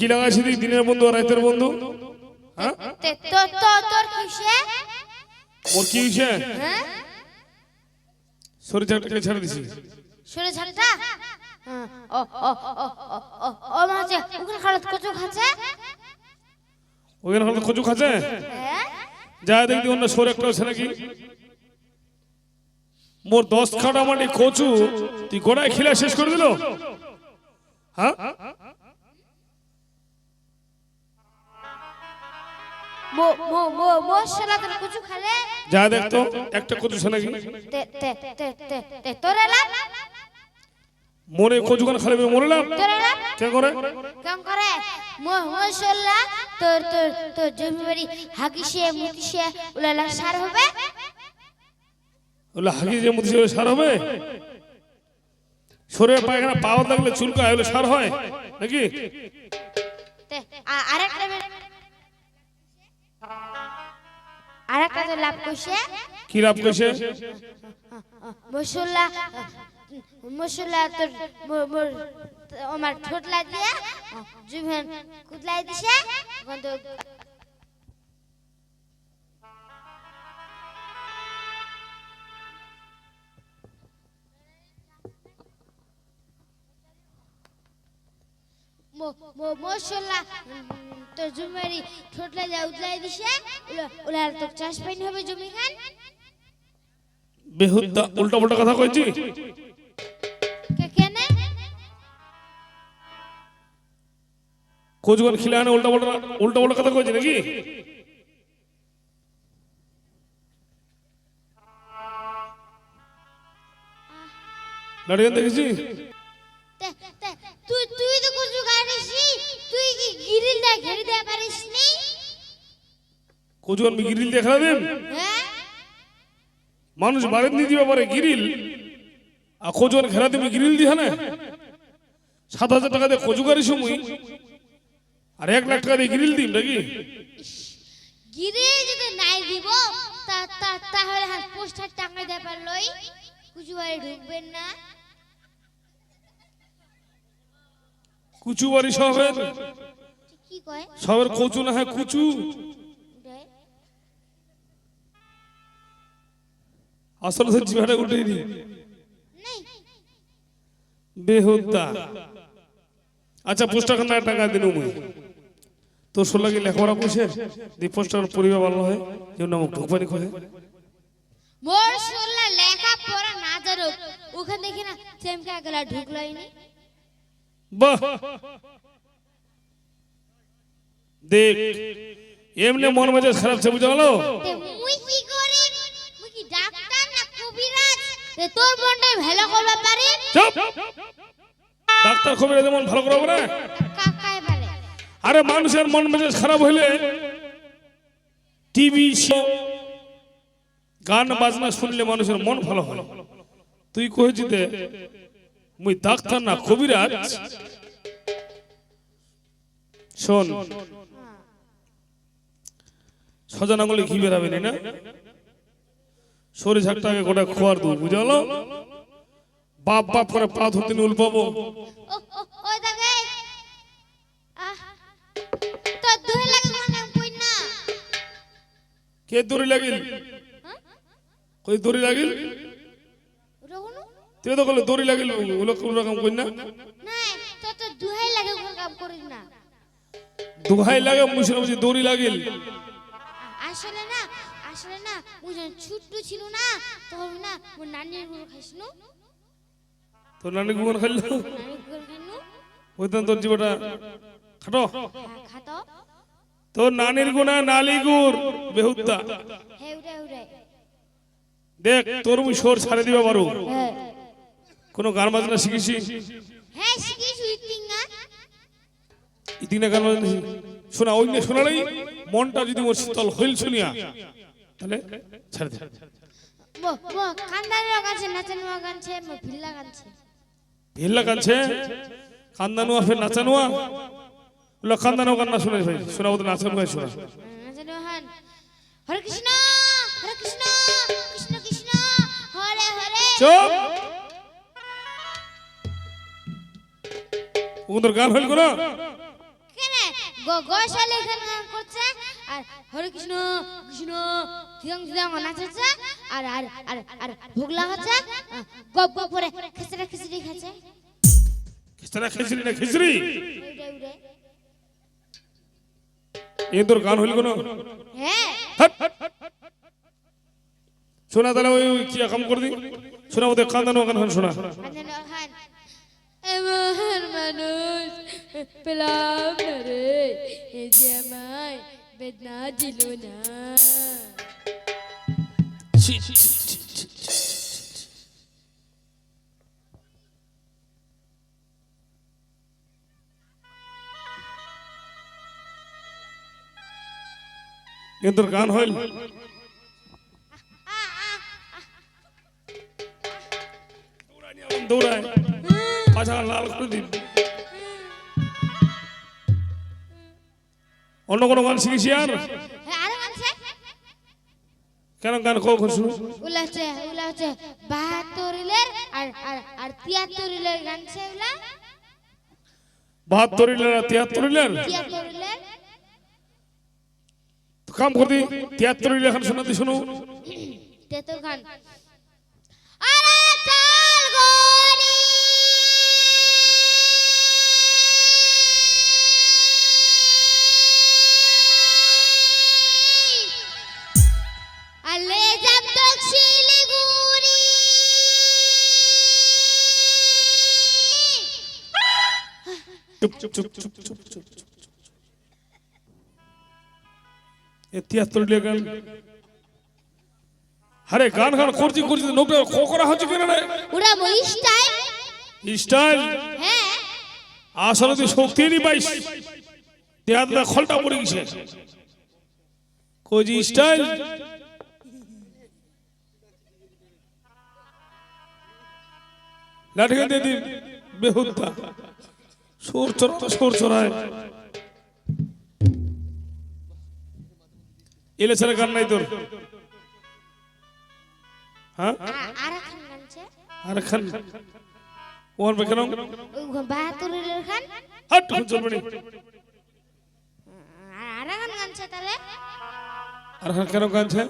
কি লাগাইছি তুই দিনের বন্ধু আর রাতের বন্ধু? হ্যাঁ? তোর কিসে? মোর কি হয়েছে? হ্যাঁ? চাকটাকে ছেড়ে দিছি। সরে হ্যাঁ, ও ও ও ও, ও ও মাঝে ওখানে খারাপ কচু খাচ্ছে? ওখানে হয়তো কচু খাচ্ছে? হ্যাঁ। যা অন্য সরে একটা আছে নাকি? মোর দশ খাটা মাটি কচু তুই গোড়ায় খিলা শেষ করে দিল? হ্যাঁ? যা দেখতো একটা কচু আছে নাকি তে তে তে তে তে তোরে লাভ? মরে কচু খান খালে মরলাম তোরে কে করে? কেমন করে? মো মশলা তোর তোর তোর জমি বাড়ি হাগিসে মুতিসে উলালা সার হবে? ওগুলো হাগি যে সার হবে? সরে পায়খানা পাওয়ার লাগলে চুলকা হলে সার হয় নাকি? আ- আরেকটা তো লাভ করছে কি লাভ কইছে? মশলা মশলা মোর আমার ঠোঁটলা দিয়ে জুমেন কুদলাই দিছে মশলা তোর জুমেরি ঠোঁটলা দিয়ে উদলাই দিছে ওলা- তোর চাষ পাইনি হবে জমি খান বেহুদ্দা উল্টা পাল্টা কথা কইছি? কে- কেনে? কচু খান খিলে উল্টা পাল্টা উল্টা পাল্টা কথা কইছি নাকি? লাড়িয়ান দেখেছি? নি? গিরিল দেন হ্যাঁ? মানুষ বাড়ির নিয়ে দিবে পারে গিরিল আর কচু খেলা দিবি গিরিল দিয়ে না সাত হাজার টাকা দিয়ে কচু গাড়ি সময় আর এক লাখ টাকা দিয়ে গিরিল দিন নাকি? গিরিল যদি নাই দিব তা তা তাহলে হাত পোস্টার টাঙাই দে পারলই কুচু বাড়ি ঢুকবেন না। সবের কি কয়? সবের কচু না হয় কুচু। আসলে তো জিভাটা নি। বেহুদ্দা আচ্ছা পোস্টার খান টাকা দিন মুই তোর সোলা কি লেখাপড়া করছে দি পোস্টার পরিবার ভালো হয়। যেমন নামক ঢুকবানি কহে। মোর শুনলা লেখা পড়া না জানো ওখানে দেখি না চেমকা গলা ঢুকলাই নি। বাহ! দেখ এমনি মন মেজাজ খারাপ সে বুঝা গেল? তে মুই কি করি? মুই কি ডাক্তার না কবিরাজ? তে তোর ভালো করবে পারি? চুপ! ডাক্তার খবর মন ভালো করাবো না? পারে আরে মানুষের মন মেজাজ খারাপ হইলে টিভি শো গান বাজনা শুনলে মানুষের মন ভালো হয়। তুই কহেছি দে মুই ডাক্তার না কবিরাজ? শোন সজান আঙুলে ঘি বেরাবে নি না? শরীর ঝাঁকটাকে গোটা খোয়ার দু বুঝালো? বাপ বাপ করে পা ধরতে উল পাবো মানে কে দড়ি লাগিল? কই দড়ি লাগিল? তুই তো কলে দড়ি লাগিল ওগুলো কোন রকম কই না? না তো তো দুই লাগে কোন কাম করিস না। দুহাই লাগে বুঝি দড়ি লাগিল। আসলে না আসলে না মুই যখন ছোট্ট ছিল না তখন না মোর নানিরগুলো খাইছিল। তো নানি গুগন খাইল? ওই তো তোর জীবটা খাটো। হ্যাঁ খাতো তোর নানির গুণা নালি গুড় বেহুদ্দা হে উড়ে উড়ে। দেখ তোর মুই সোর ছাড়ে দিবা পারো। হ্যাঁ। কোনো গান বাজনা শিখেছি? হ্যাঁ শিখিস উইটিং না ইতিনা গান বাজনা শোনা ওই নিয়ে শোনালেই মনটা যদি মোর শীতল হইল শুনিয়া তাহলে ছেড়ে দে। গানছে ভিল্লা গানছে। ভিল্লা কানছে কান্দানুয়া ফের নাচানুয়া? ওগুলো খানদানো গান না শুনে ভাই গান শোনা। নাচেন মহান হরে কৃষ্ণ হরে কৃষ্ণ কৃষ্ণ কৃষ্ণ হরে হরে। চুপ! ওদের গান হইল কেন? গ- গোশালে এখানে গান করছে। আর হরে কৃষ্ণ কৃষ্ণ থিয়ং থিয়ং নাচছে আর আর আর আর ভোগলা হচ্ছে গপ গপ করে খিচড়া খিচড়ি খাচ্ছে। খিচড়া খিচড়ি না খিচড়ি? গান হইল কোনো? হ্যাঁ। শোনা তাহলে ওই কি কাম করে দিই? শোনা ওদের কান্দানো গান শোনা। নাচেন মহান এমন মানুষ পেলাম না রে এ যে আমায় বেদনা দিল না। এদের গান হইল। দৌড়ায় পাছা লাল করে দিন। অন্য কোনো গান শিখেছি আর? হ্যাঁ আরও গান কেন গান ওলা হচ্ছে বাহাত্তরিলের আর আর আর গান আর তো কাম করে দিই তিয়াত্তরিলের এখন শোনাতে শুনো। তেতুর গান। আরে চল চুপ চুপ চুপ চুপ চুপ চুপ চুপ এ তিয়াত্তরিলের গান আরে গান গান করছি করছি নোকটা কোকরা হচ্ছে কেন রে? ওরা মহিষটাই স্টাইল হ্যাঁ। আসলে তুই শক্তি নি পাইস দেহাতটা খলটা পড়ে গেছে। Cosy style? লাঠিকে দিয়ে দিন বেহুদ্দা সোর চড়া সোর চড়ায়। এলে ছেলে গান নাই তোর? হ্যাঁ? আর খান। খান আর খান কেন গানছে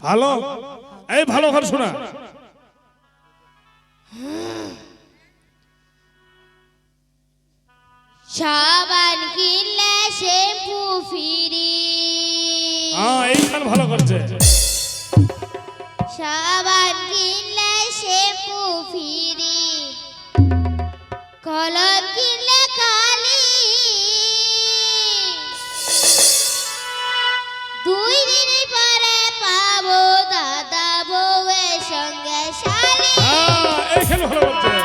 ভালো। এই ভালো গান শোনা। সাবান কিনলে শ্যাম্পু ফিরি হ্যাঁ এই গান ভালো করছে। সাবান কিনলে শ্যাম্পু ফিরি কলম কিনলে কালি। দুই দিন পরে পাবো দাদা বউয়ের সঙ্গে শালি। হ্যাঁ এই গান ভালো করছে।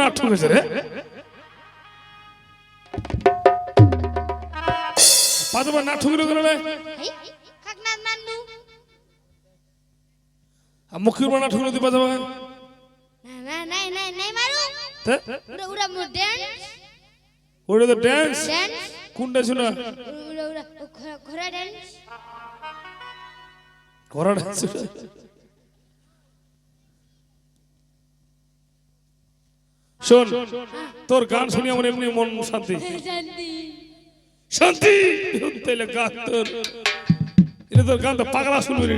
না ঠকেছে রে। পাঁচবার না ঠুকরে আর মুখির বানা ঠুকরে দিবা যাবে না না মারু মো ড্যান্স তো? ড্যান্স কোনটা ছিল? ঘোড়া- ঘোড়া ড্যান্স ঘোড়া ড্যান্স শোন তোর গান শুনি আমার এমনি মন শান্তি। শান্তি! তাইলে গান তোর। এটা তোর গান তো পাগলা শুনবি রে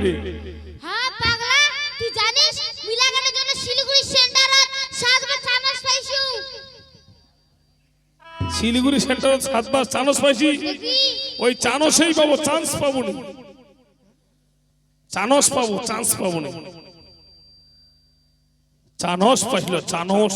হ্যাঁ পাগলা? তুই জানিস মিলা জন্য শিলিগুড়ি সেন্টারত সাতবার চানস পাইছি? শিলিগুড়ি সাতবার পাইছি। ওই চানসেই পাবো চান্স পাবো না চানস পাবো চান্স পাবো না চানস পাইছিল চানস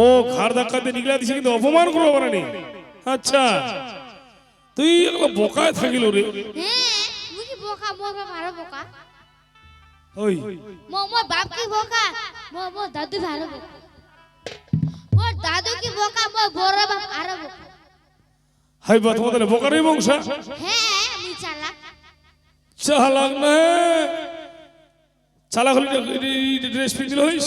ও ঘাড় ধাক্কা দিয়ে নিগলা দিছে কিন্তু অপমান করব পারেনি আচ্ছা তুই একটা বোকায় থাকিল রে। হ্যাঁ বোকা? বাপ আরও বোকা। ওই। মো বাপ কি বোকা? মো মোর দাদু ভালো বোকা। কি বোকা? মোর বড় বাপ আরও বোকা। হাই বা তোমাদের বোকারই বংশ হ্যাঁ মুই চালাক। চালাক না চালাক হলে ড্রেস পিন্ধিল হইস?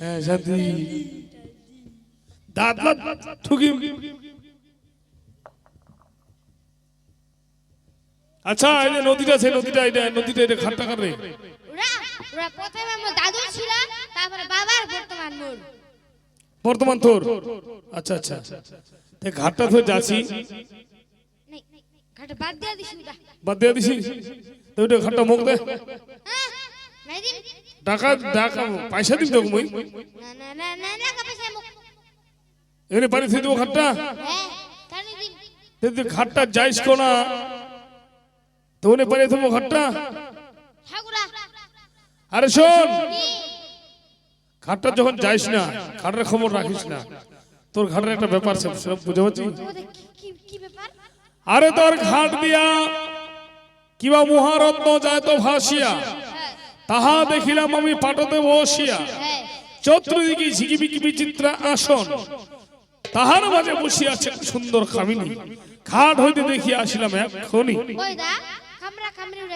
হ্যাঁ শান্তি দাঁত দাঁত ঠুকি আচ্ছা এই যে নদীটা আছে নদীটা এটা নদীটা এটা খাট্টা কাটে ওরা ওরা প্রথমে আমার দাদু ছিল তারপরে বাবার বর্তমান তোর? আচ্ছা আচ্ছা। তে ঘাটটা ধরে যাচ্ছি। বাদ দিয়ে দিছি বাদ দিয়ে দিছি। তো ঘাটটা মুখ দে। হ্যাঁ টাকা টাকা পয়সা দিন তো মুই। না না না না না এনে পানি থুই দেবো দিন যদি ঘাটটা যাইস কোনা তো ওনে পানি থুবো ঘাটটা আরে শোন কি ঘাটটা যখন যাইস না ঘাটের খবর রাখিস না। তোর ঘাটের একটা ব্যাপার সব বুঝে পাচ্ছি আরে তোর ঘাট দিয়া, কিবা মহারত্ন যায় তো ভাসিয়া। তাহা দেখিলাম আমি পাটতে বসিয়া। চতুর্দিকে ঝিকিমিকি বিচিত্র আসন। তাহার মাঝে বসিয়াছে সুন্দর কামিনী। ঘাট হইতে দেখিয়া আসিলাম এক্ষুনি। ওই কামরা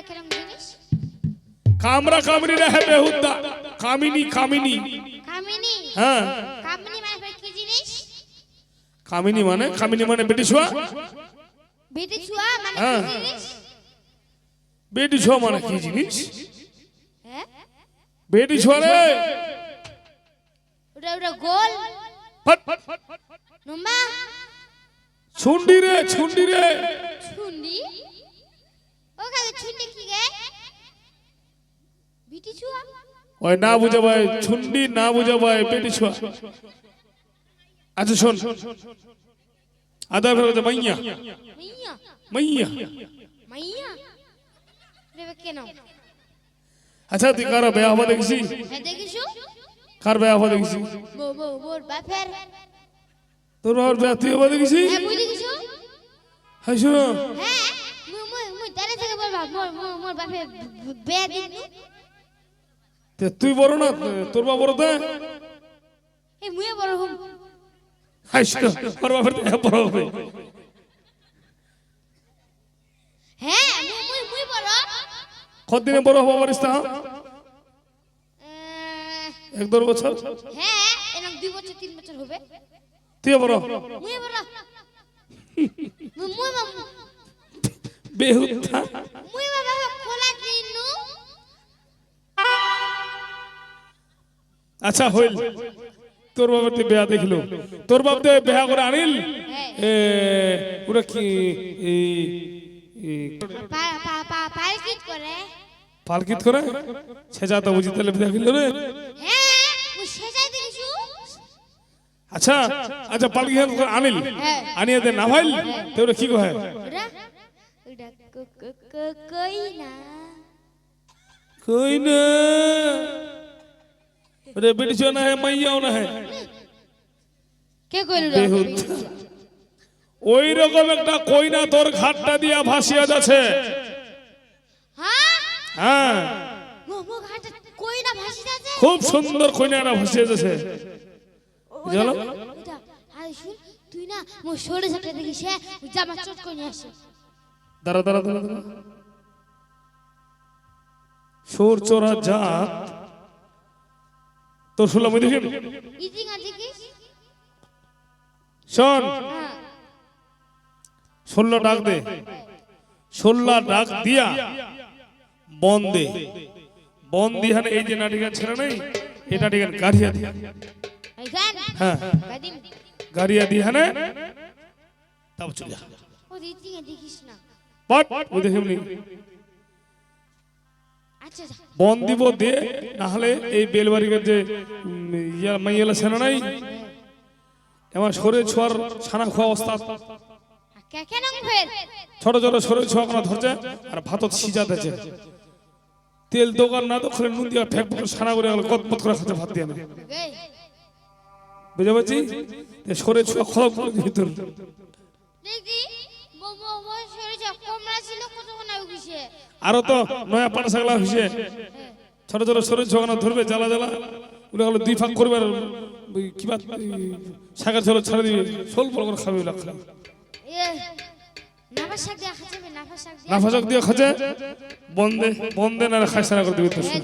কেরম জিনিস? কামরা কামিনী কামিনী। হ্যাঁ। কামিনী মানে কি জিনিস? কামিনী মানে কামিনী মানে বেটি ছোয়া? বেটি ছুয়া মানে হ্যাঁ। কি জিনিস? বেটি ছোয়া মানে কি জিনিস? ওটা ওটা গোল। ফট, লম্বা ছুন্ডি রে ছুন্ডি রে। ছুন্ডি? ও কাকে ছুন্ডি কি গে? বিটি ছুয়া? ওই না বুঝে ভাই ছুন্ডি না বুঝে ভাই বেটি ছোয়া। আচ্ছা শোন। আদা ফেরত মাইয়া। মাইয়া। মাইয়া। মাইয়া। রে কেন আচ্ছা তুই কার বেয়া দেখছি হ্যাঁ দেখিছো কার বেয়া হবা দেখছি তোর বাবার বেয়া তুই হবা দেখছি হ্যাঁ হ্যাঁ শোনো। হ্যাঁ তুই বড় না তোর বাবা বড় তা? এই মুয়ে বড় হুম। হাই তোর বাবার বড় হবে। হ্যাঁ মুই মুই মুই বড়। কতদিনে বড় হবা পারিস তা আহ, এক দেড় বছর? হ্যাঁ এরকম দুই বছর তিন বছর হবে। তুই বড়? মুই বড়। মুই মুই বাবা। বেহুতা মুই বাবা খোলা দিনু। আচ্ছা হইল। তোর বাবার তুই বেয়া দেখিল। তোর বাপ দে বেয়া করে আনিল? হ্যাঁ। এ ওরা কি পালকিত করে। পালকিত করে সেজা তো বুঝি তাহলে দেখিল রে। আচ্ছা আচ্ছা পালকি আনিল। আনিয়ে দে না ভাইল? তোরা কি কহে? কই না? রে বিড়ছো না হে মাইয়াও না হে। কে কইল রে? ওই রকম একটা কইনা তোর ঘাটটা দিয়া ভাসিয়া যাচ্ছে। হ্যাঁ। হ্যাঁ খুব সুন্দর কইনাটা ভাসিয়া যাচ্ছে জানো? তুই না মোর সরে সাথে দেখিস হ্যাঁ? জামা চট করে আসে। দাঁড়া দাঁড়া দাঁড়া দাঁড়া। সোর চোরা জাত। তোর শুনলাম ওই শোন। হ্যাঁ। ষোলো ডাক দে। ষোল্লা ডাক দিয়া। বন দে বন দিহান এই যে নাটিকান ছেড়ে নাই এই নাটিকান গাড়িয়া দিয়া। হ্যাঁ। গাড়িয়া দিহানে তারপর চলে যা ও দেখিস না। দেখিমনি আচ্ছা বন দিব দে না হলে এই বেলবাড়ির যে ইয়া মাইয়ালা সেনা নাই এবার সরে ছোয়ার ছানা খোয়া অবস্থা। ছোট ছোট সরে ছোয়া কোনা ধরছে আর ভাতত সিজা দিচ্ছে তেল দোকান না দোকানে নুন দিয়া ঠেক করে ছানা করে গেল কত করে খাচ্ছে ভাত দিয়ে না এই বুঝতে পারছি সরে ছোয়া করে ভিতর। সরে আরও তো নয়া পাটা সাগলা হয়েছে ছোট ছোট সরে ছোয়া ধরবে জ্বালা জ্বালা। ওটা হলো দুই ফাঁক করবে আর ওই কিবা সাগর ছোট ছাড়ে দিবে সোল বল করে খাবে ওগুলা খাবে এ নাফা শাক দিয়া খাচ্ছে বন্দে বন্দে না করে দিবে তো হয়ে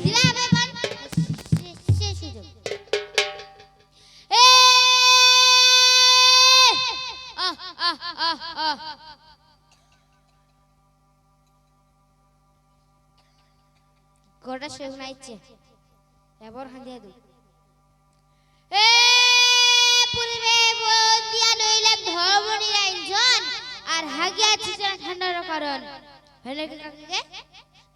গোটা নাইছে এবার হাঁদিয়া দু এ পূর্বে আর হাগিয়া ছিচা ঠান্ডার কারণ। হলে কাকে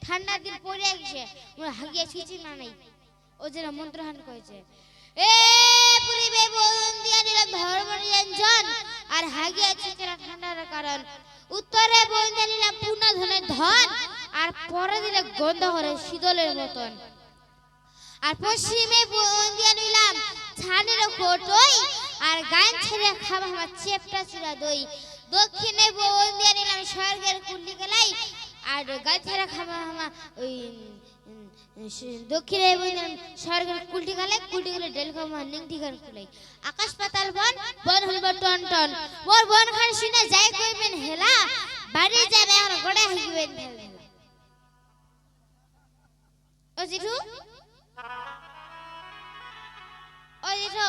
ঠান্ডা দিন পড়ে গেছে। মোর হাগিয়া ছিচি না নাই। ও যেন মন্ত্রহান করেছে। এ পূর্বে বন্দিয়া নিলাম ধর্মনি রাইজন আর হাগিয়া ছিচা ঠান্ডার কারণ। উত্তরে বন্দিয়া নিলাম পূর্ণ ধনের ধন। আর পরে দিলে গন্ধ করে শীতলের মতন। আর পশ্চিমে বন্দিয়া নিলাম ছানের কোটই। আর গান ছেড়ে খাবা আমার চেপটা চূড়া দই। দক্ষিণে বন্দিয়া নিলাম স্বর্গের কুন্ডি গেলাই, আর গান ছেড়ে খাবা আমার ওই দক্ষিণে বন্দিয়া স্বর্গের কুলটি গেলে কুলটি গেলে ডেল খাবা নিংটি গান খুলাই। আকাশ পাতাল বন বন হইব টন টন। মোর বন খান শুনে যাই কইবেন হেলা, বাড়ি যাবে আর গড়ে হাইবেন হেলা। ও জিঠু? ওই দেখো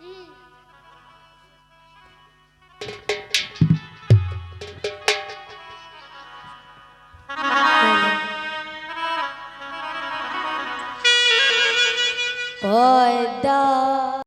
Mm.